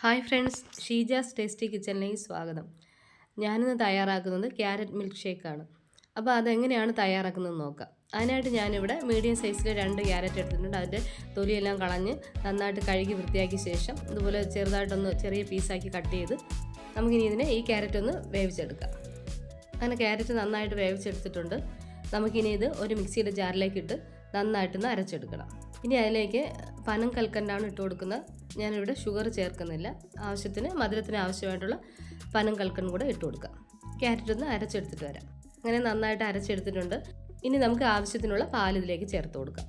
Hi friends Sheeja's tasty കിച്ചണിലേക്ക് സ്വാഗതം. ഞാനിന്ന് തയ്യാറാക്കുന്നത് ക്യാരറ്റ് മിൽക്ക് ഷേക്കാണ്. അപ്പോൾ അതെങ്ങനെയാണ് തയ്യാറാക്കുന്നത് നോക്കാം. അതിനായിട്ട് ഞാനിവിടെ മീഡിയം സൈസിൽ രണ്ട് ക്യാരറ്റ് എടുത്തിട്ടുണ്ട്. അതിന്റെ തൊലിയെല്ലാം കളഞ്ഞ് നന്നായിട്ട് കഴുകി വൃത്തിയാക്കിയ ശേഷം ഇതുപോലെ ചെറുതായിട്ടൊന്ന് ചെറിയ പീസാക്കി കട്ട് ചെയ്ത് നമുക്കിനി ഇതിനെ ഈ ക്യാരറ്റ് ഒന്ന് വേവിച്ചെടുക്കാം. അങ്ങനെ ക്യാരറ്റ് നന്നായിട്ട് വേവിച്ചെടുത്തിട്ടുണ്ട്. നമുക്കിനി ഇത് ഒരു മിക്സിയുടെ ജാറിലേക്കിട്ട് നന്നായിട്ടൊന്ന് അരച്ചെടുക്കണം. ഇനി അതിലേക്ക് പനം കൽക്കണ്ടാണ് ഇട്ട് കൊടുക്കുന്നത്. ഞാനിവിടെ ഷുഗർ ചേർക്കുന്നില്ല. ആവശ്യത്തിന് മധുരത്തിന് ആവശ്യമായിട്ടുള്ള പനം കൽക്കൻ കൂടെ ഇട്ട് കൊടുക്കാം. ക്യാരറ്റ് ഒന്ന് അരച്ചെടുത്തിട്ട് വരാം. അങ്ങനെ നന്നായിട്ട് അരച്ചെടുത്തിട്ടുണ്ട്. ഇനി നമുക്ക് ആവശ്യത്തിനുള്ള പാൽ ഇതിലേക്ക് ചേർത്ത് കൊടുക്കാം.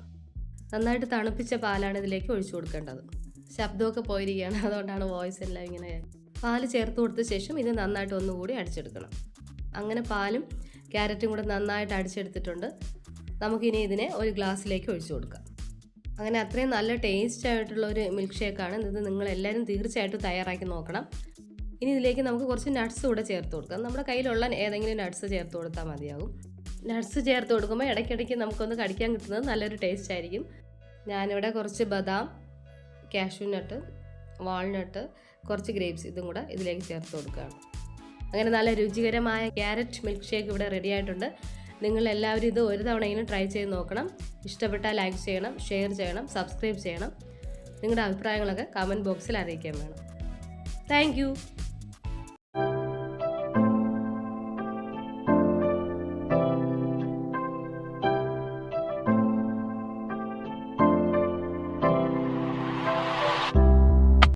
നന്നായിട്ട് തണുപ്പിച്ച പാലാണ് ഇതിലേക്ക് ഒഴിച്ചു കൊടുക്കേണ്ടത്. ശബ്ദമൊക്കെ പോയിരിക്കുകയാണ്. അതുകൊണ്ടാണ് വോയിസ് എല്ലാം ഇങ്ങനെ പാൽ ചേർത്ത് കൊടുത്ത ശേഷം ഇത് നന്നായിട്ട് ഒന്നുകൂടി അടിച്ചെടുക്കണം. അങ്ങനെ പാലും ക്യാരറ്റും കൂടെ നന്നായിട്ട് അടിച്ചെടുത്തിട്ടുണ്ട്. നമുക്കിനി ഇതിനെ ഒരു ഗ്ലാസ്സിലേക്ക് ഒഴിച്ചു കൊടുക്കാം. അങ്ങനെ അത്രയും നല്ല ടേസ്റ്റ് ആയിട്ടുള്ള ഒരു മിൽക്ക് ഷേക്കാണ് ഇത് നിങ്ങൾ എല്ലാവരും തീർച്ചയായിട്ടും തയ്യാറാക്കി നോക്കണം. ഇനി ഇതിലേക്ക് നമുക്ക് കുറച്ച് നട്ട്സ് കൂടെ ചേർത്ത് കൊടുക്കാം. നമ്മുടെ കയ്യിലുള്ള ഏതെങ്കിലും നട്ട്സ് ചേർത്ത് കൊടുത്താൽ മതിയാകും നട്ട്സ് ചേർത്ത് കൊടുക്കുമ്പോൾ ഇടയ്ക്കിടയ്ക്ക് നമുക്കൊന്ന് കടിക്കാൻ കിട്ടുന്നത് നല്ലൊരു ടേസ്റ്റ് ആയിരിക്കും. ഞാനിവിടെ കുറച്ച് ബദാം കാഷ്യൂ നട്ട് വാൾനട്ട് കുറച്ച് ഗ്രേപ്സ് ഇതും കൂടെ ഇതിലേക്ക് ചേർത്ത് കൊടുക്കുകയാണ്. അങ്ങനെ നല്ല രുചികരമായ ക്യാരറ്റ് മിൽക്ക് ഷേക്ക് ഇവിടെ റെഡി ആയിട്ടുണ്ട്. നിങ്ങൾ എല്ലാവരും ഇത് ഒരു തവണയെങ്കിലും ട്രൈ ചെയ്ത് നോക്കണം. ഇഷ്ടപ്പെട്ടാൽ ലൈക്ക് ചെയ്യണം ഷെയർ ചെയ്യണം സബ്സ്ക്രൈബ് ചെയ്യണം. നിങ്ങളുടെ അഭിപ്രായങ്ങളൊക്കെ കമന്റ് ബോക്സിൽ അറിയിക്കാൻ വേണം. താങ്ക്